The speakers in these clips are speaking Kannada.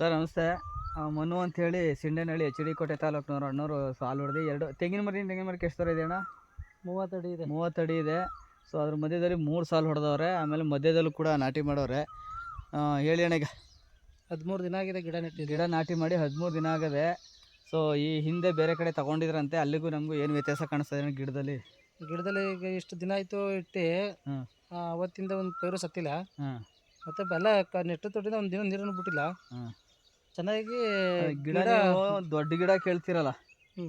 ಸರ್ ನಮಸ್ತೆ. ಆ, ಮನು ಅಂತೇಳಿ ಸಿಂಡೇನಹಳ್ಳಿ ಎಚ್ ಡಿ ಕೋಟೆ ತಾಲೂಕ್ನವ್ರು ಅಣ್ಣವರು ಸಾಲು ಹೊಡೆದು ಎರಡು ತೆಂಗಿನ ಮರ ತೆಂಗಿನ ಮರಕ್ಕೆ ಎಷ್ಟು ಥರ ಇದೆ ಅಣ್ಣ? ಮೂವತ್ತಡಿ ಇದೆ. ಮೂವತ್ತಡಿ ಇದೆ. ಸೊ ಅದ್ರ ಮಧ್ಯದಲ್ಲಿ ಮೂರು ಸಾಲು ಹೊಡೆದವ್ರೆ ಆಮೇಲೆ ಮಧ್ಯದಲ್ಲೂ ಕೂಡ ನಾಟಿ ಮಾಡವ್ರೆ ಆ, ಹೇಳಿ ಅಣ್ಣ ಈಗ. ಹದಿಮೂರು ದಿನ ಆಗಿದೆ ಗಿಡ ನೆಟ್ಟಿ ಗಿಡ ನಾಟಿ ಮಾಡಿ ಹದಿಮೂರು ದಿನ ಆಗದೆ ಸೊ ಈ ಹಿಂದೆ ಬೇರೆ ಕಡೆ ತಗೊಂಡಿದ್ರಂತೆ ಅಲ್ಲಿಗೂ ನಮಗೂ ಏನು ವ್ಯತ್ಯಾಸ ಕಾಣಿಸ್ತದೆ ಇದೆ ಗಿಡದಲ್ಲಿ? ಗಿಡದಲ್ಲಿ ಈಗ ಇಷ್ಟು ದಿನ ಆಯಿತು ಇಟ್ಟು. ಆ, ಅವತ್ತಿಂದ ಒಂದು ಪೈರು ಸತ್ತಿಲ್ಲ. ಹಾಂ. ಮತ್ತೆ ಬೆಲ್ಲ ಕ ನೆಟ್ಟು ತೊಟ್ಟಿಂದ ಒಂದು ದಿನ ನೀರನ್ನು ಬಿಟ್ಟಿಲ್ಲ. ಹಾಂ. ಚೆನ್ನಾಗಿ ಗಿಡ ನೀವು ದೊಡ್ಡ ಗಿಡ ಕೇಳ್ತಿರಲ್ಲ.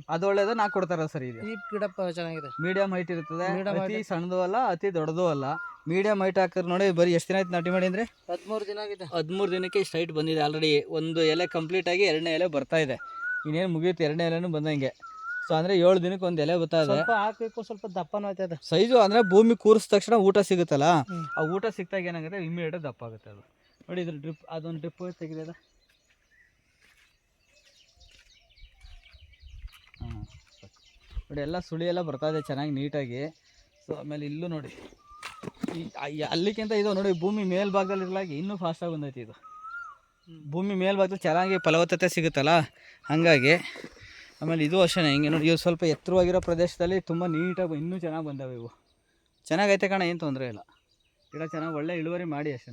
ಅದು ಒಳ್ಳೇದು ನಾ ಕೊಡ್ತಾರ ಸರ್ ಇದು. ಈ ಗಿಡ ಪ- ಚೆನ್ನಾಗಿದೆ. ಮೀಡಿಯಂ ಹೈಟ್ ಇರ್ತದೆ Medium ಅತಿ. ಸಣ್ಣದು ಅಲ್ಲ ಅತಿ ದೊಡ್ಡದು ಅಲ್ಲ. ಮೀಡಿಯಂ ಹೈಟ್ ಹಾಕಿದ್ರೆ ನೋಡಿ ಬರೀ ಎಷ್ಟು ದಿನ ಆಯ್ತು ನಾಟಿ ಮಾಡಿ ಅಂದರೆ ಹದಿಮೂರು ದಿನ ಆಗಿದೆ. ಹದಿಮೂರು ದಿನಕ್ಕೆ ಇಷ್ಟು ಹೈಟ್ ಬಂದಿದೆ ಆಲ್ರೆಡಿ ಒಂದು ಎಲೆ ಕಂಪ್ಲೀಟ್ ಆಗಿ ಎರಡನೇ ಎಲೆ ಬರ್ತಾ ಇದೆ. ಇನ್ನೇನು ಮುಗಿಯುತ್ತೆ ಎರಡನೇ ಎಲೆನೂ ಬಂದಂಗೆ. ಸೊ ಅಂದ್ರೆ ಏಳು ದಿನಕ್ಕೆ ಒಂದು ಎಲೆ ಬರ್ತಾ ಇದೆ. ಸ್ವಲ್ಪ ಹಾಕಬೇಕು ಸ್ವಲ್ಪ ದಪ್ಪನೂ ಆಯ್ತದ. ಸೈಜು ಅಂದ್ರೆ ಭೂಮಿ ಕೂರಿಸಿದ ತಕ್ಷಣ ಊಟ ಸಿಗುತ್ತಲ್ಲ ಹ್ಮ್. ಆ ಊಟ ಸಿಕ್ತಾಗ ಏನಾಗುತ್ತೆ ಇಮಿಡಿಯೇಟ್ ದಪ್ಪ ಆಗುತ್ತೆ ಅದು. ನೋಡಿ ಇದ್ರ ಡ್ರಿಪ್ ಅದೊಂದು ಡ್ರಿಪ್ ತೆಗಿದೆ ನೋಡಿ, ಎಲ್ಲ ಸುಳಿ ಎಲ್ಲ ಬರ್ತಾ ಇದೆ ಚೆನ್ನಾಗಿ ನೀಟಾಗಿ. ಸೊ ಆಮೇಲೆ ಇಲ್ಲೂ ನೋಡಿ ಅಲ್ಲಿಗಿಂತ ಇದು ನೋಡಿ, ಭೂಮಿ ಮೇಲ್ಭಾಗದಲ್ಲಿ ಇರಲಾಗಿ ಇನ್ನೂ ಫಾಸ್ಟಾಗಿ ಬಂದೈತಿ ಇದು. ಭೂಮಿ ಮೇಲ್ಭಾಗದಲ್ಲಿ ಚೆನ್ನಾಗಿ ಫಲವತ್ತತೆ ಸಿಗುತ್ತಲ್ಲ, ಹಾಗಾಗಿ ಆಮೇಲೆ ಇದು ಅಷ್ಟೇ ಹಿಂಗೆ ನೋಡಿ, ಇವು ಸ್ವಲ್ಪ ಎತ್ತರವಾಗಿರೋ ಪ್ರದೇಶದಲ್ಲಿ ತುಂಬ ನೀಟಾಗಿ ಇನ್ನೂ ಚೆನ್ನಾಗಿ ಬಂದವೆ ಇವು. ಚೆನ್ನಾಗೈತೆ ಕಣ, ಏನು ತೊಂದರೆ ಇಲ್ಲ. ಗಿಡ ಚೆನ್ನಾಗಿ ಒಳ್ಳೆ ಇಳುವರಿ ಮಾಡಿ ಅಷ್ಟೇ